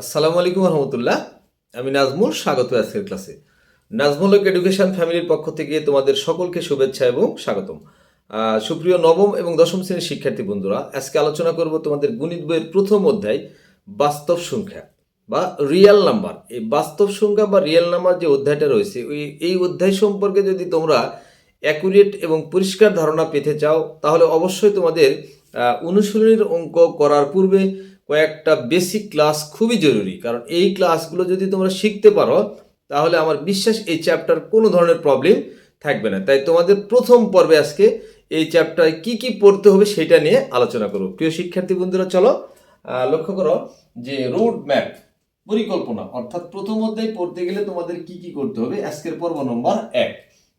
আসসালামু আলাইকুম রহমতুল্লাহ আমি নাজমুল, স্বাগত আজকের ক্লাসে। নাজমুলক এডুকেশন ফ্যামিলির পক্ষ থেকে তোমাদের সকলকে শুভেচ্ছা এবং স্বাগতম। সুপ্রিয় নবম এবং দশম শ্রেণির শিক্ষার্থী বন্ধুরা, আজকে আলোচনা করব তোমাদের গণিত বইয়ের প্রথম অধ্যায়, বাস্তব সংখ্যা বা রিয়েল নাম্বার এই বাস্তব সংখ্যা বা রিয়েল নাম্বার যে অধ্যায়টা রয়েছে, ওই এই অধ্যায় সম্পর্কে যদি তোমরা অ্যাকুরেট এবং পরিষ্কার ধারণা পেতে চাও, তাহলে অবশ্যই তোমাদের অনুশীলনীর অঙ্ক করার পূর্বে কয়েকটা বেসিক ক্লাস খুবই জরুরি। কারণ এই ক্লাসগুলো যদি তোমরা শিখতে পারো, তাহলে আমার বিশ্বাস এই চ্যাপ্টার কোনো ধরনের প্রবলেম থাকবে না। তাই তোমাদের প্রথম পর্বে আজকে এই চ্যাপ্টারে কি কি পড়তে হবে সেটা নিয়ে আলোচনা করব। প্রিয় শিক্ষার্থী বন্ধুরা, চলো লক্ষ্য করো যে রোড ম্যাপ পরিকল্পনা, অর্থাৎ প্রথম অধ্যায় পড়তে গেলে তোমাদের কি কি করতে হবে? আজকের পর্ব নম্বর এক,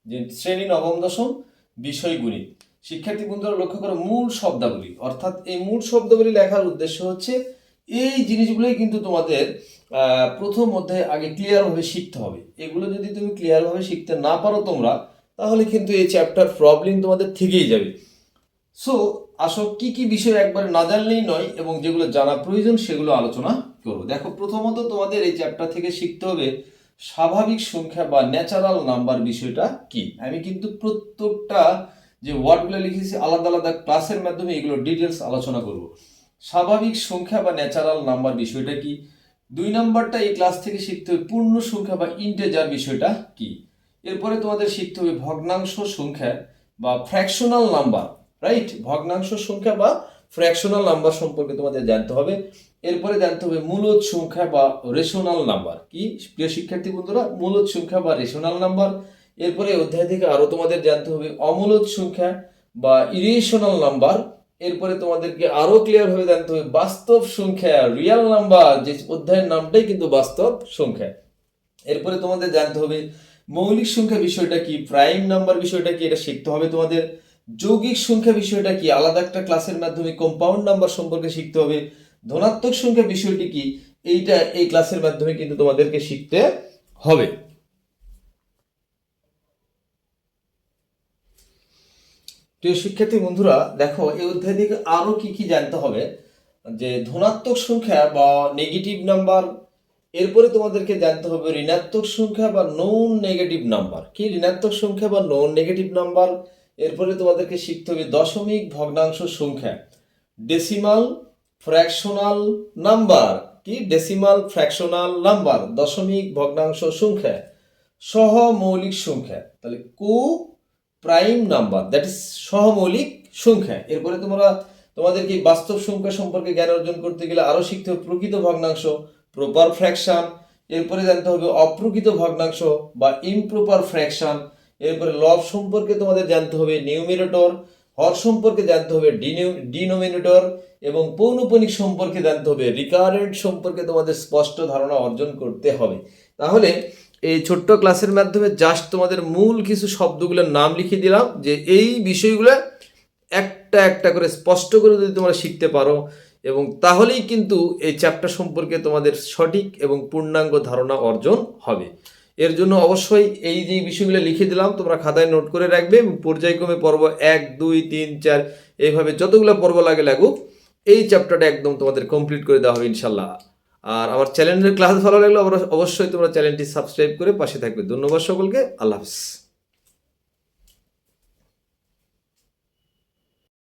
যে শ্রেণি নবম দশম বিষয় গণিত। শিক্ষার্থী বন্ধুরা লক্ষ্য করো মূল শব্দাবলী, অর্থাৎ এই মূল শব্দাবলী লেখার উদ্দেশ্য হচ্ছে এই জিনিসগুলোই কিন্তু তোমাদের প্রথম অধ্যায়ে আগে ক্লিয়ারভাবে শিখতে হবে। এগুলো যদি তুমি ক্লিয়ারভাবে শিখতে না পারো তোমরা, তাহলে কিন্তু এই চ্যাপ্টার প্রবলেম তোমাদের থেকেই যাবে। সো আসো কি কি বিষয় একবারে না জানলেই নয় এবং যেগুলো জানা প্রয়োজন সেগুলো আলোচনা করব। দেখো, প্রথমত তোমাদের এই চ্যাপ্টার থেকে শিখতে হবে স্বাভাবিক সংখ্যা বা ন্যাচারাল নাম্বার বিষয়টা কি। আমি কিন্তু প্রত্যেকটা যে ওয়ার্ডগুলো লিখেছি, আলাদা আলাদা ক্লাসের মাধ্যমে এগুলো ডিটেলস আলোচনা করব। স্বাভাবিক সংখ্যা বা ন্যাচারাল নাম্বার বিষয়টা কি? দুই নাম্বারটা এই ক্লাস থেকে শিখতে হবে পূর্ণ সংখ্যা বা ইন্টেজার বিষয়টা কি? এরপরে তোমাদের শিখতে হবে ভগ্নাংশ সংখ্যা বা ফ্র্যাকশনাল নাম্বার রাইট ভগ্নাংশ সংখ্যা বা ফ্র্যাকশনাল নাম্বার সম্পর্কে তোমাদের জানতে হবে। এরপরে জানতে হবে মূলদ সংখ্যা বা রেশনাল নাম্বার কি? প্রিয় শিক্ষার্থী বন্ধুরা মূলদ সংখ্যা বা রেশনাল নাম্বার এরপরে অধ্যায় থেকে আরও তোমাদের জানতে হবে অমূলত সংখ্যা বা ইরেশনাল নাম্বার এরপরে তোমাদেরকে আরও ক্লিয়ার ভাবে জানতে হবে বাস্তব সংখ্যা রিয়াল নাম্বার যে অধ্যায়ের নামটাই কিন্তু বাস্তব সংখ্যা। এরপরে তোমাদের জানতে হবে মৌলিক সংখ্যা বিষয়টা কি প্রাইম নাম্বার বিষয়টা কি, এটা শিখতে হবে তোমাদের। যৌগিক সংখ্যা বিষয়টা কি, আলাদা একটা ক্লাসের মাধ্যমে কম্পাউন্ড নাম্বার সম্পর্কে শিখতে হবে। ধনাত্মক সংখ্যা বিষয়টি কি, এইটা এই ক্লাসের মাধ্যমে কিন্তু তোমাদেরকে শিখতে হবে। প্রিয় শিক্ষার্থী বন্ধুরা, দেখো, এই অধ্যায় থেকে আরও কি কি জানতে হবে? যে ধনাত্মক সংখ্যা বা নেগেটিভ নাম্বার এরপরে তোমাদেরকে জানতে হবে ঋণাত্মক সংখ্যা বা নন নেগেটিভ নাম্বার কি ঋণাত্মক সংখ্যা বা নন নেগেটিভ নাম্বার এরপরে তোমাদেরকে শিখতে হবে দশমিক ভগ্নাংশ সংখ্যা। ডেসিমাল ফ্র্যাকশনাল নাম্বার কি? ডেসিমাল ফ্র্যাকশনাল নাম্বার দশমিক ভগ্নাংশ সংখ্যা। সহমৌলিক সংখ্যা। তাহলে coprime number that is সহমৌলিক সংখ্যা। এরপরে তোমরা, তোমাদেরকে বাস্তব সংখ্যা সম্পর্কে জ্ঞান অর্জন করতে গেলে আরও শিখতে হবে প্রকৃত ভগ্নাংশ প্রপার ফ্র্যাকশন এরপরে জানতে হবে অপ্রকৃত ভগ্নাংশ বা ইমপ্রপার ফ্র্যাকশন এরপরে লব সম্পর্কে তোমাদের জানতে হবে নিউমিনেটর হর সম্পর্কে জানতে হবে ডিনোমিনেটর এবং পৌনপনিক সম্পর্কে জানতে হবে রিকারেন্ট সম্পর্কে তোমাদের স্পষ্ট ধারণা অর্জন করতে হবে। তাহলে এই ছোট্ট ক্লাসের মাধ্যমে জাস্ট তোমাদের মূল কিছু শব্দগুলোর নাম লিখে দিলাম, যে এই বিষয়গুলো একটা একটা করে স্পষ্ট করে যদি তোমরা শিখতে পারো, এবং তাহলেই কিন্তু এই চ্যাপ্টার সম্পর্কে তোমাদের সঠিক এবং পূর্ণাঙ্গ ধারণা অর্জন হবে। এর জন্য অবশ্যই এই যে বিষয়গুলো লিখে দিলাম, তোমরা খাতায় নোট করে রাখবে, এবং পর্যায়ক্রমে পর্ব এক, দুই, তিন, চার, এইভাবে যতগুলো পর্ব লাগে লাগুক, এই চ্যাপ্টারটা একদম তোমাদের কমপ্লিট করে দেওয়া হবে, ইনশাল্লাহ। আর আমার চ্যানেলের ক্লাস ভালো লাগলে অবশ্য- অবশ্যই তোমরা চ্যানেলটি সাবস্ক্রাইব করে পাশে থাকবে। ধন্যবাদ সকলকে। আল্লাহ হাফিজ।